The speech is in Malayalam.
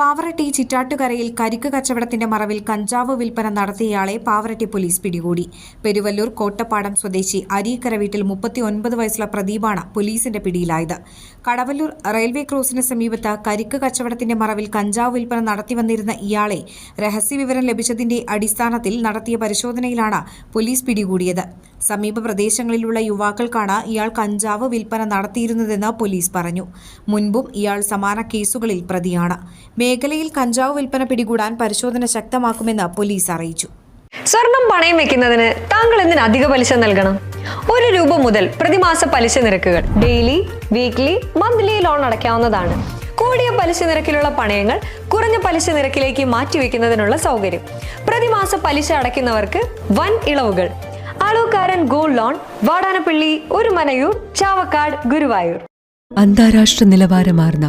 Pavaratty ചിറ്റാട്ടുകരയിൽ കരിക്ക് കച്ചവടത്തിന്റെ മറവിൽ കഞ്ചാവ് വിൽപ്പന നടത്തിയയാളെ പാവറട്ടി പോലീസ് പിടികൂടി. പെരുവല്ലൂർ കോട്ടപ്പാടം സ്വദേശി അരീക്കര വീട്ടിൽ മുപ്പത്തിയൊൻപത് വയസ്സുള്ള പ്രദീപാണ് പോലീസിന്റെ പിടിയിലായത്. കടവല്ലൂർ റെയിൽവേ ക്രോസിന് സമീപത്ത് കരിക്ക് കച്ചവടത്തിന്റെ മറവിൽ കഞ്ചാവ് വിൽപ്പന നടത്തി വന്നിരുന്ന ഇയാളെ രഹസ്യവിവരം ലഭിച്ചതിന്റെ അടിസ്ഥാനത്തിൽ നടത്തിയ പരിശോധനയിലാണ് പോലീസ് പിടികൂടിയത്. സമീപ പ്രദേശങ്ങളിലുള്ള യുവാക്കൾക്കാണ് ഇയാൾ കഞ്ചാവ് വിൽപ്പന നടത്തിയിരുന്നതെന്ന് പോലീസ് പറഞ്ഞു. മുൻപും ഇയാൾ സമാന കേസുകളിൽ പ്രതിയാണ്. മേഖലയിൽ കഞ്ചാവ് വിൽപ്പന പിടികൂടാൻ പരിശോധന ശക്തമാക്കുമെന്ന് പോലീസ് അറിയിച്ചു. സ്വർണം പണയം വെക്കുന്നതിന് താങ്കൾ എന്തിന് അധിക പലിശ നൽകണം? ഒരു രൂപ മുതൽ പ്രതിമാസ പലിശ നിരക്കുകൾ ഡെയിലി വീക്ക്ലി മന്ത്ലി ലോൺ അടയ്ക്കാവുന്നതാണ്. കൂടിയ പലിശ നിരക്കിലുള്ള പണയങ്ങൾ കുറഞ്ഞ പലിശ നിരക്കിലേക്ക് മാറ്റിവെക്കുന്നതിനുള്ള സൗകര്യം. പ്രതിമാസ പലിശ അടയ്ക്കുന്നവർക്ക് വൻ ഇളവുകൾ. അളവുകാരൻ ഗോൾഡ് ലോൺ വാടാനപ്പള്ളി ഒരു മനയൂർ ചാവക്കാട് ഗുരുവായൂർ. അന്താരാഷ്ട്ര നിലവാരമാർന്ന